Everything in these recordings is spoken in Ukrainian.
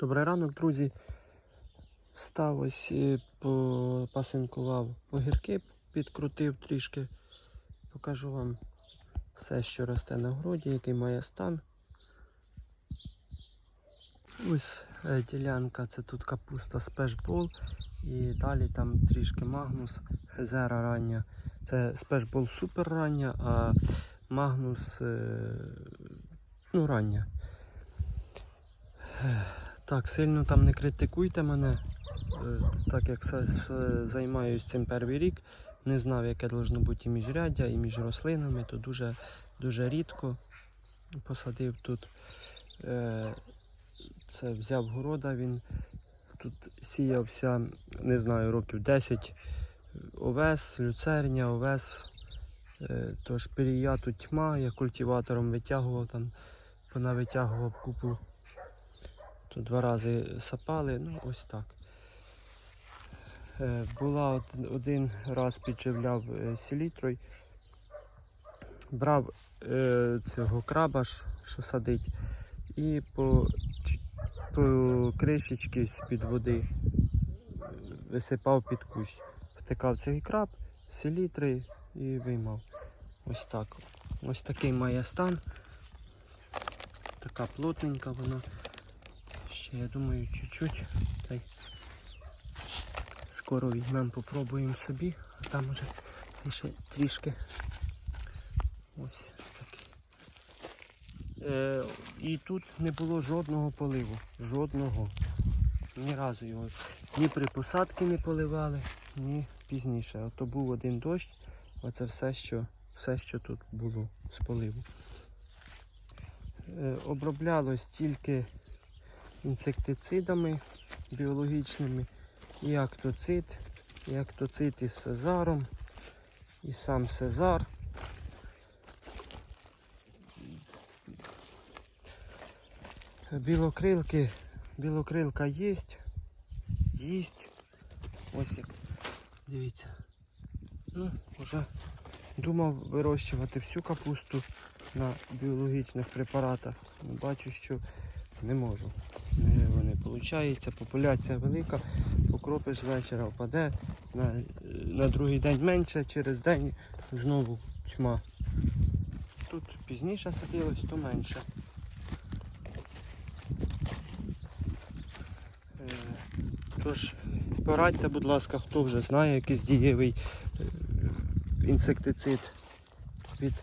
Добрий ранок, друзі. Став ось і попасинкував огірки, підкрутив трішки. Покажу вам все, що росте на городі, який має стан. Ось е, ділянка, це тут капуста спешбол. І далі там трішки магнус, хезера рання. Це спешбол супер рання, а магнус е, ну, рання. Так, сильно там не критикуйте мене, е, так як займаюся цим перший рік, не знав, яке должно бути і міжряддя, і між рослинами, то дуже, дуже рідко посадив тут. Е, Це взяв города, він тут сіявся, не знаю, років 10 овес, люцерня, овес. Е, Тож пірія тут тьма, я культиватором витягував там, понавитягував купу Тут два рази сапали, ну ось так. Е, Була один раз підживляв е, селітрою. Брав е, цього краба, що садить, і по, по кришечки з-під води висипав під кущ. Втикав цей краб, селітри і виймав. Ось так. Ось такий має стан. Така плотненька вона. Ще я думаю чуть-чуть. Та й скоро візьмемо, попробуємо собі, а там уже ще трішки. Ось такий. Е, і тут не було жодного поливу. Жодного. Ні разу його. Ні при посадці не поливали, ні пізніше. Ото був один дощ, оце все, що, все, що тут було з поливу. Е, оброблялось тільки інсектицидами біологічними, і актоцид, і актоцид із сезаром, і сам сезар. Білокрилки, білокрилка є, їсть. Ось як. Дивіться. Ну, вже думав вирощувати всю капусту на біологічних препаратах. Ну, Бачу, що не можу. Виходить, популяція велика, покропиш вечора впаде, на, на другий день менше, через день знову тьма. Тут пізніше садилось, то менше. Е, Тож, порадьте, будь ласка, хто вже знає якийсь дієвий е, інсектицид від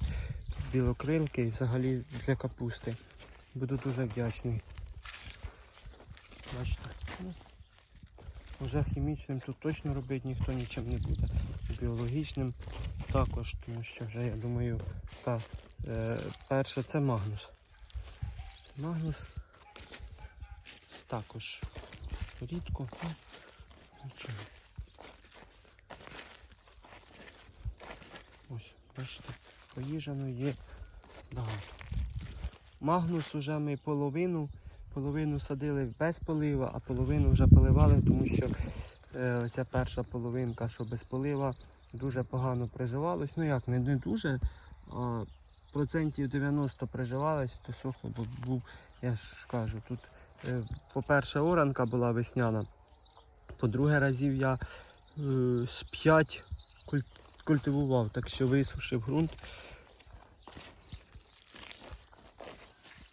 білокрилки і взагалі для капусти. Буду дуже вдячний. Бачите. Ну, вже хімічним тут точно робити ніхто нічим не буде. Біологічним також, тому що вже я думаю, так, е, перше це магнус. Магнус також рідко. Ну. Ось, бачите, поїжджено є багато. Магнус уже ми половину половину садили без полива, а половину вже поливали, тому що е, ця перша половинка, що без полива, дуже погано приживалась. Ну як, не, дуже, а процентів 90 приживалась, то сухо бо був, я ж кажу, тут, е, по-перше, оранка була весняна. По-друге, разів я е, з 5 куль- культивував, так що висушив ґрунт.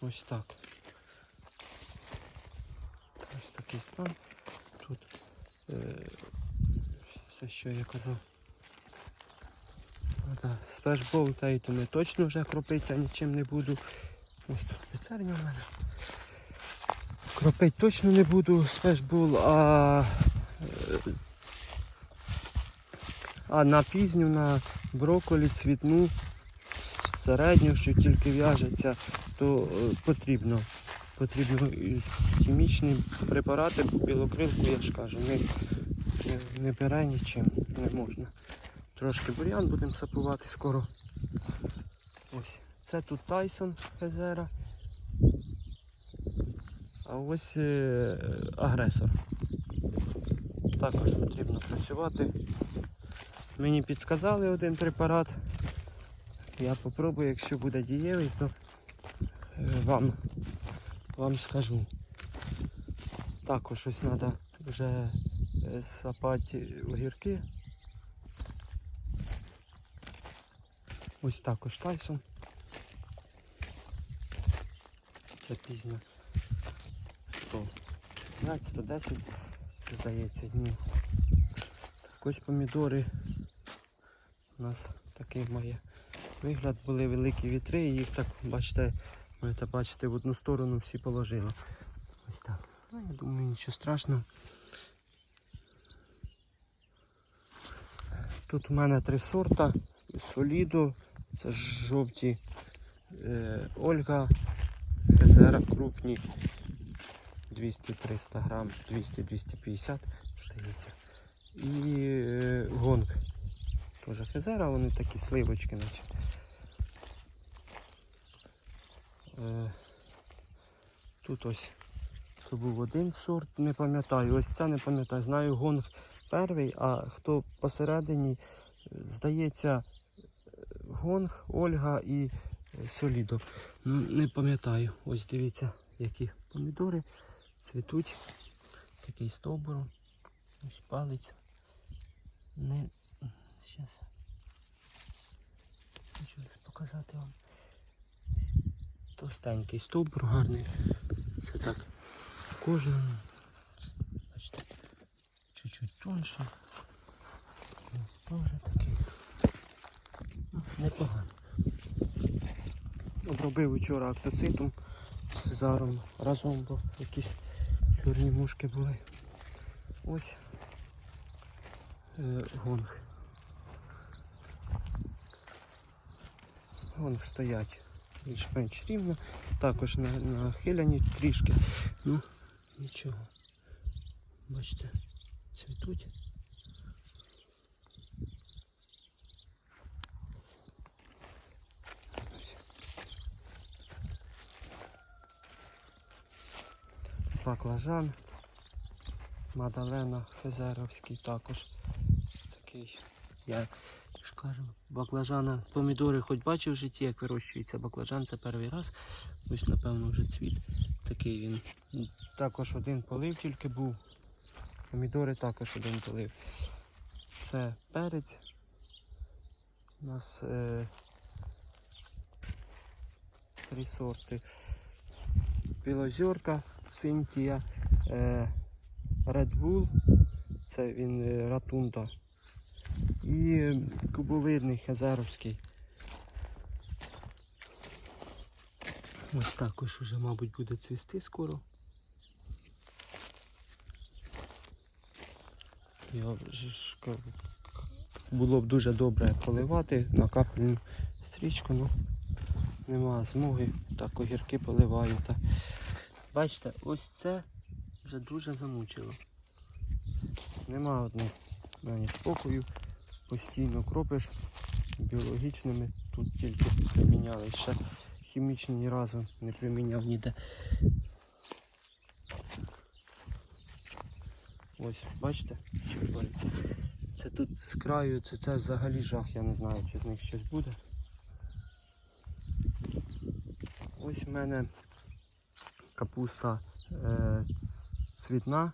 Ось так. Стан. Тут е, все, що я казав. Спешбол та й то не точно вже кропити нічим не буду. Ось тут піцерня в мене. Кропить точно не буду спешбол, а, е, а на пізню, на брокколі, цвітну, середню, що тільки в'яжеться, то е, потрібно потрібно і хімічні препарати, білокрилку, я ж кажу, не, не, не бере нічим, не можна. Трошки бур'ян будемо сапувати скоро. Ось. Це тут Тайсон Фезера. А ось е, агресор. Також потрібно працювати. Мені підсказали один препарат. Я попробую, якщо буде дієвий, то е, вам вам скажу. Також ось треба вже е, сапати огірки. Ось також Тайсон. Це пізня 105, 110, здається, днів. Так ось помідори. У нас такий має вигляд, були великі вітри, їх так, бачите, можете бачити, в одну сторону всі положило. Ось так. Ну, я думаю, нічого страшного. Тут у мене три сорта. Солідо, це жовті е, Ольга, Хезера крупні. 200-300 грам, 200-250 здається. І е, гонг. Теж Хезера, вони такі сливочки, наче. Е, тут ось то був один сорт, не пам'ятаю. Ось це не пам'ятаю. Знаю гонг перший, а хто посередині, е, здається, е, гонг, Ольга і е, Солідо. Не пам'ятаю. Ось дивіться, які помідори цвітуть. Такий стовбур. Ось палець. Не. Щас. Хочу показати вам. Товстенький стовбур гарний. Це так. Кожному. Бачите, чуть-чуть тонше. Ось теж такий. Ну, Непогано. Обробив вчора актоцитом з Сезаром разом, бо якісь чорні мушки були. Ось е, гонг. Гонг стоять більш-менш рівно, також нахиляні трішки. Ну, нічого. Бачите, цвітуть. Баклажан. Мадалена Хезеровський також такий. Я ж баклажана, помідори хоч бачив в житті, як вирощується баклажан, це перший раз. Ось напевно вже цвіт. Такий він. Також один полив тільки був. Помідори також один полив. Це перець. У нас е, три сорти. Білозерка, Синтія, е, Red Bull, це він е, ратунда. І кубовидний хазаровський. Ось також уже, мабуть, буде цвісти скоро. Ж було б дуже добре поливати на капельну стрічку, ну нема змоги. Так огірки поливаю. Та. Бачите, ось це вже дуже замучило. Нема одних мені спокою. Постійно кропиш біологічними. Тут тільки приміняли. Ще хімічні ні разу не приміняв ніде. Ось, бачите, що твориться. Це тут з краю, це, це взагалі жах, я не знаю, чи з них щось буде. Ось в мене капуста е, цвітна.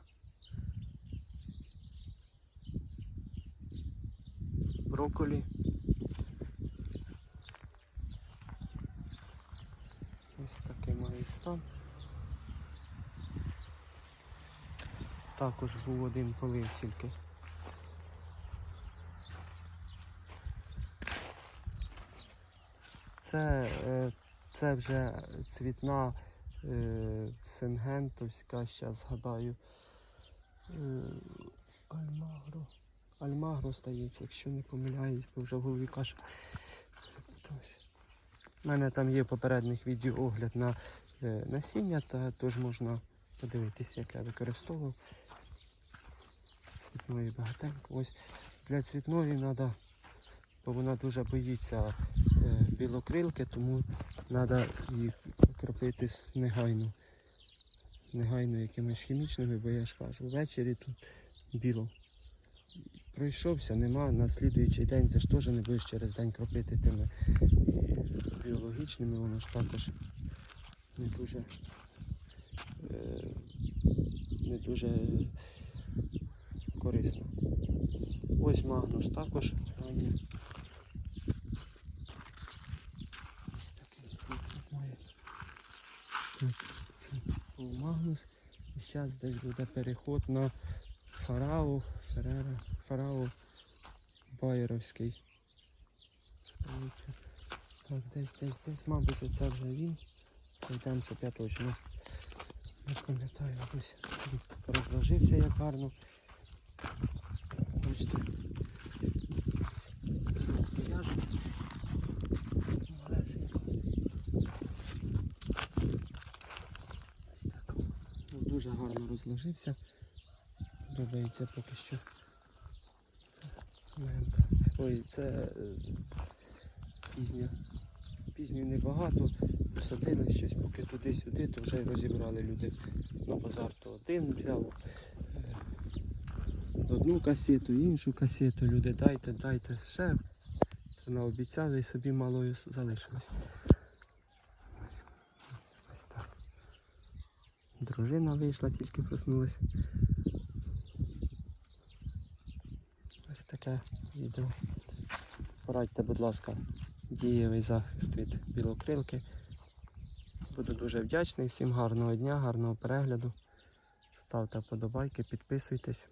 Брокколі. Ось такий маю стан. Також був один полив тільки. Це, е, це вже цвітна е, сингентовська, зараз згадаю. Е, Альмагро. Альмагро стається, якщо не помиляюсь, бо вже в голові каша. У мене там є попередніх відео огляд на е, насіння, та теж можна подивитися, як я використовував. Цвітної багатенько. Ось для цвітної треба, бо вона дуже боїться е, білокрилки, тому треба їх кропити негайно. Негайно якимись хімічними, бо я ж кажу, ввечері тут біло. Пройшовся, нема, на слідуючий день це ж теж не будеш через день кропити тими біологічними, воно ж також не дуже е, не дуже корисно. Ось Магнус також ранній. Це був Магнус. І зараз десь буде переход на Фарау, Ферера, Фарау Байеровський. Здається. Так, десь, десь, десь, мабуть, оце вже він. Йдемо, щоб я точно не пам'ятаю. Ось він розложився як гарно. Бачите. Ось так. Ну, Дуже гарно розложився. Подобається поки що. Це цемента. Ой, це е, пізня. Пізньої небагато. Посадили щось, поки туди-сюди, то вже розібрали люди на базар, то один взяв е, одну касету, іншу касету. Люди дайте, дайте ще. Наобіцяли і собі малою залишилось. Ось, ось так. Дружина вийшла, тільки проснулась. Ось таке відео. Порадьте, будь ласка, дієвий захист від білокрилки. Буду дуже вдячний. Всім гарного дня, гарного перегляду. Ставте вподобайки, підписуйтесь.